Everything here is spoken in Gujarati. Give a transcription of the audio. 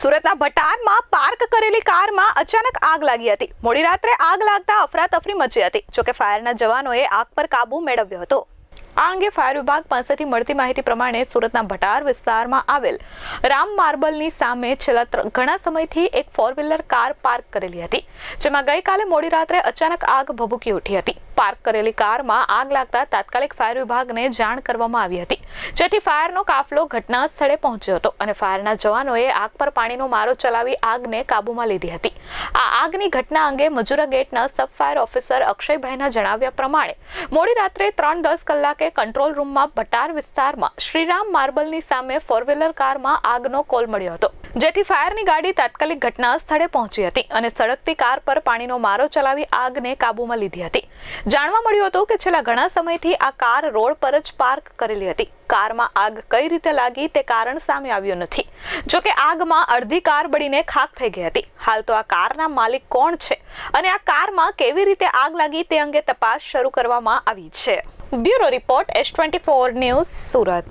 સુરતના ભટારમાં પાર્ક કરેલી કારમાં અચાનક આગ લાગી હતી. મોડી રાત્રે આગ લાગતા અફરાતફરી મચી હતી જોકે ફાયરના જવાનોએ આગ પર કાબુ મેળવ્યો હતો. આ અંગે ફાયર વિભાગ પાસેથી મળતી માહિતી પ્રમાણે સુરતના ભટાર વિસ્તારમાં આવેલ રામ માર્બલની સામે છેલ્લા ઘણા સમયથી એક ફોર વ્હીલર કાર પાર્ક કરેલી હતી, જેમાં ગઈકાલે મોડી રાત્રે અચાનક આગ ભભૂકી ઉઠી હતી. પાર્ક કરેલી કારમાં આગ લાગતા તાત્કાલિક ફાયર વિભાગને જાણ કરવામાં આવી હતી. જેથી ફાયરનો કાફલો ઘટના સ્થળે પહોંચ્યો હતો અને ફાયરના જવાનોએ આગ પર પાણીનો મારો ચલાવી આગને કાબૂમાં લીધી હતી. આ આગની ઘટના અંગે મજુરા ગેટના સબ ફાયર ઓફિસર અક્ષયભાઈના જણાવ્યા પ્રમાણે, મોડી રાત્રે ત્રણ દસ કલાકે કંટ્રોલ રૂમમાં ભટાર વિસ્તારમાં શ્રીરામ માર્બલની સામે ફોર વ્હીલર કારમાં આગનો કોલ મળ્યો હતો. જેથી ફાયરની ગાડી તાત્કાલિક ઘટના સ્થળે પહોંચી હતી અને સળગતી કાર પર પાણીનો મારો ચલાવી આગને કાબૂમાં લીધી હતી. જાણવા મળ્યું હતું કે છેલ્લા ઘણા સમયથી આ કાર રોડ પર જ પાર્ક કરેલી હતી. કારમાં આગ કઈ રીતે લાગી તે કારણ સામે આવ્યું નથી. જો કે આગમાં અડધી કાર બળીને ખાક થઈ ગઈ હતી. હાલ તો આ કારના માલિક કોણ છે અને આ કારમાં કેવી રીતે આગ લાગી તે અંગે તપાસ શરૂ કરવામાં આવી છે. Bureau report S twenty four news Surat.